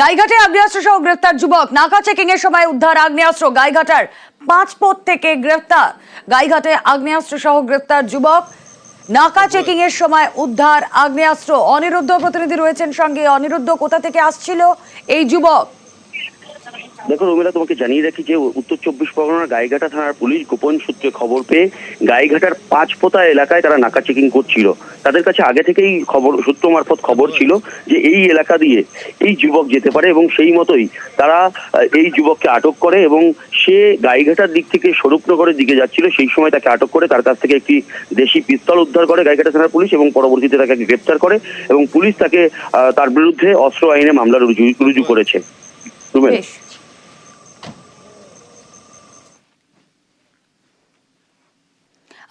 গাইঘাটে আগ্নেয়াস্ত্র সহ গ্রেফতার যুবক। নাকা চেকিং এর সময় উদ্ধার আগ্নেয়াস্ত্র। গাইঘাটার পাঁচ পথ থেকে গ্রেফতার। গাইঘাটে আগ্নেয়াস্ত্র সহ গ্রেফতার যুবক। নাকা চেকিং এর সময় উদ্ধার আগ্নেয়াস্ত্র। অনিরুদ্ধ প্রতিনিধি রয়েছেন সঙ্গে। অনিরুদ্ধ কোথা থেকে আসছিল? এই যুবক। দেখো রমিলা, তোমাকে জানিয়ে রাখি যে উত্তর চব্বিশ পরগনার গাইঘাটা থানার পুলিশ গোপন সূত্রে খবর পেয়ে গাইঘাটার পাঁচপোতা এলাকায় তারা নাকা চেকিং করছিল। তাদের কাছে আগে থেকেই খবর, সূত্র মারফত খবর ছিল যে এই এলাকা দিয়ে এই যুবক যেতে পারে এবং সেই মতোই তারা এই যুবককে আটক করে এবং সে গাইঘাটার দিক থেকে স্বরূপনগরের দিকে যাচ্ছিল। সেই সময় তাকে আটক করে তার কাছ থেকে একটি দেশি পিস্তল উদ্ধার করে গাইঘাটা থানার পুলিশ এবং পরবর্তীতে তাকে গ্রেপ্তার করে এবং পুলিশ তাকে তার বিরুদ্ধে অস্ত্র আইনে মামলা রুজু রুজু করেছে।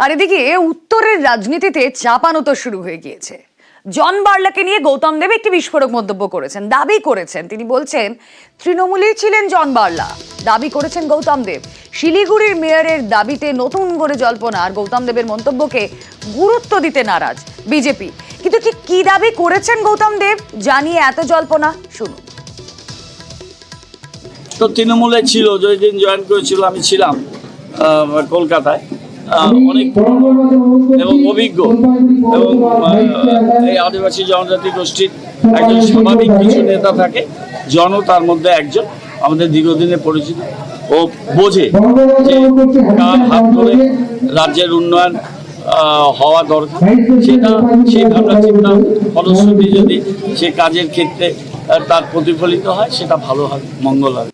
আর এদিকে উত্তরের রাজনীতিতে চাপানো তো শুরু হয়ে গিয়েছে। জন বার্লাকে নিয়ে গৌতম দেব একটি বিস্ফোরক মন্তব্য করেছেন, দাবি করেছেন। তিনি বলছেন, তৃণমূলেই ছিলেন জন বার্লা। দাবি করেছেন গৌতম দেব। শিলিগুড়ির মেয়রের দাবিতে নতুন করে জল্পনা, আর গৌতম দেবের মন্তব্যকে গুরুত্ব দিতে নারাজ বিজেপি। কিন্তু ঠিক কি দাবি করেছেন গৌতম দেব, জানিয়ে এত জল্পনা? শুনুন। তো তৃণমূলে ছিল যেদিন জয়েন করেছিল, আমি ছিলাম কলকাতায়। অনেক এবং অভিজ্ঞ এবং এই আদিবাসী জনজাতি গোষ্ঠীর একজন স্বাভাবিক কিছু নেতা থাকে জন তার মধ্যে একজন আমাদের দীর্ঘদিনের পরিচিত ও বোঝে যে কার হাত ধরে রাজ্যের উন্নয়ন হওয়া দরকার। সেটা সেই ভাবনা চিন্তা ফলশ্রুতি যদি সে কাজের ক্ষেত্রে তার প্রতিফলিত হয় সেটা ভালো হবে মঙ্গল হবে